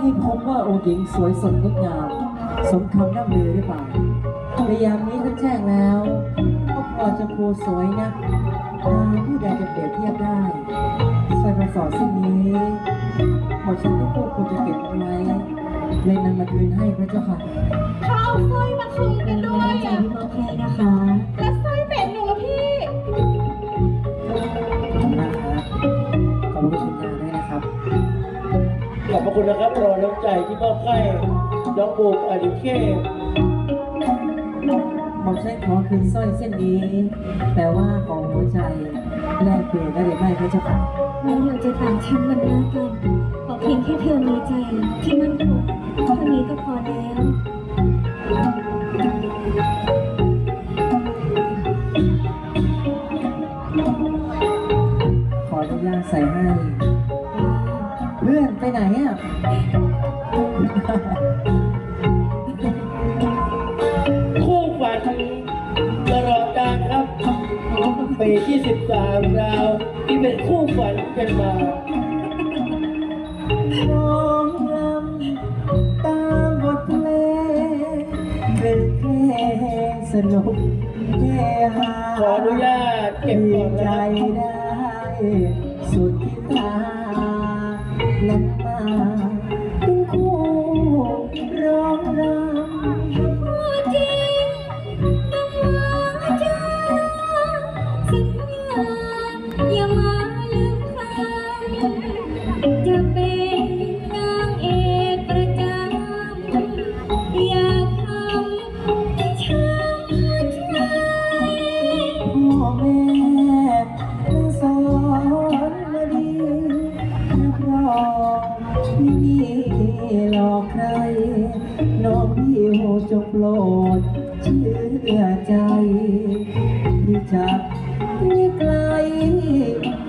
ให้พบว่าองค์หญิงสวยสดงดงาม สมคำร่ำลือหรือเปล่าพยายามนี้ท่านแจ้งแล้วก็พอจะโคสวยนะหาผู้ใดจะเปรียบเทียบได้สร้อยประสอดเส้นนี้หมอฉันก็ควรควรจะเก็บไว้เลยนำมาคืนให้พระเจ้าค่ะข้าวสร้อย ขอบพระคุณนะครับรอน้ำใจที่มอบให้น้องบูมอาดิเคหมอมฉันขอคืนสร้อยเส้นนี้ แต่ว่าของหัวใจแลกเปลี่ยนได้หรือไม่พระเจ้าค่ะไว้เราจะต่างชั้นวันหน้ากันขอเพียงแค่เธอมีใจที่มั่นคงเท่านี้ก็พอแล้วขออนุญาตใส่ให้ เพื่อนไปไหนอะ คู่ฝันตลอดการครับปีที่13ราวที่เป็นคู่ฝันกันมาร้องรำตามบทเพลงเป็นเพลงสนุกเฮฮาขออนุญาตเก็บดีก่อนใจนะได้สุดที่ตา นั้ ดเชื่อใจ ที่จะไม่ไกล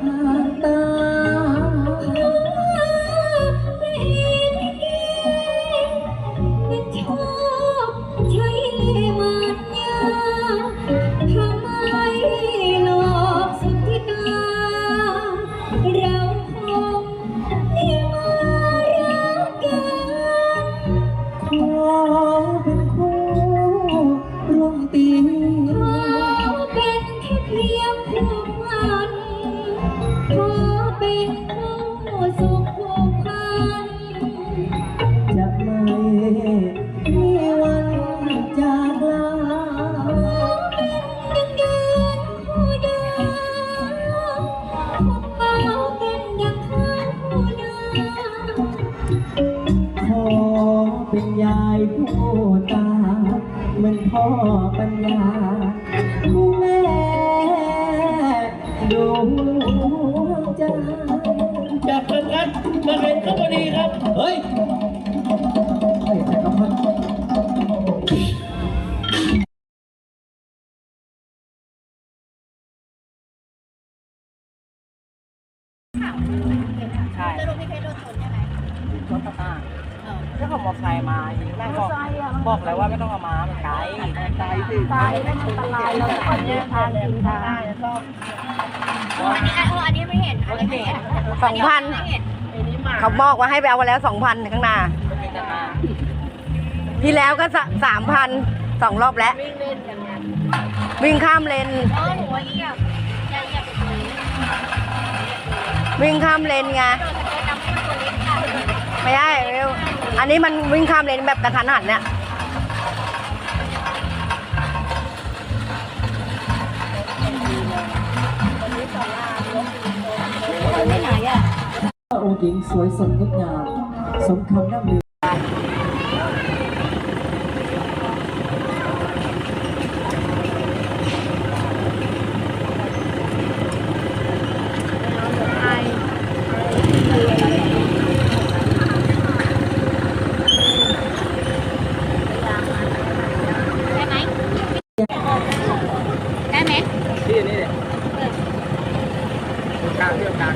ห่างตาเเป็นยายผู้ตา เหมือนพ่อปัญญาผู้แม่ดวงใจจากประทัดมาเป็นขบดีครับ เฮ้ยเฮ้ยจักรพรรดิใช่สรุปพี่เพชรโดนชนใช่ไหมชนตา จ้าของมอเตอร์ไซค์มาอีกแม่บอกบอกแล้วว่าไม่ต้องเอามามันไกลไกลสิไกลแล้วมันอันตรายเราคนแยกทางยิงทางได้แล้วก็อันนี้เอออันนี้ไม่เห็นอันนี้เห็นสองพันเขาบอกว่าให้ไปเอามาแล้วสองพันข้างหน้า ที่แล้วก็สามพันสองรอบแล้ว วิ่งข้ามเลนเออหนูว่าเยี่ยมอย่าอย่าไปคุยวิ่งข้ามเลนไง อันนี้มันวิ่งข้ามเลนแบบกระทันหันเนี่ยองค์หญิงสวยสดงดงามสมคำร่ำลือ เรื่องการ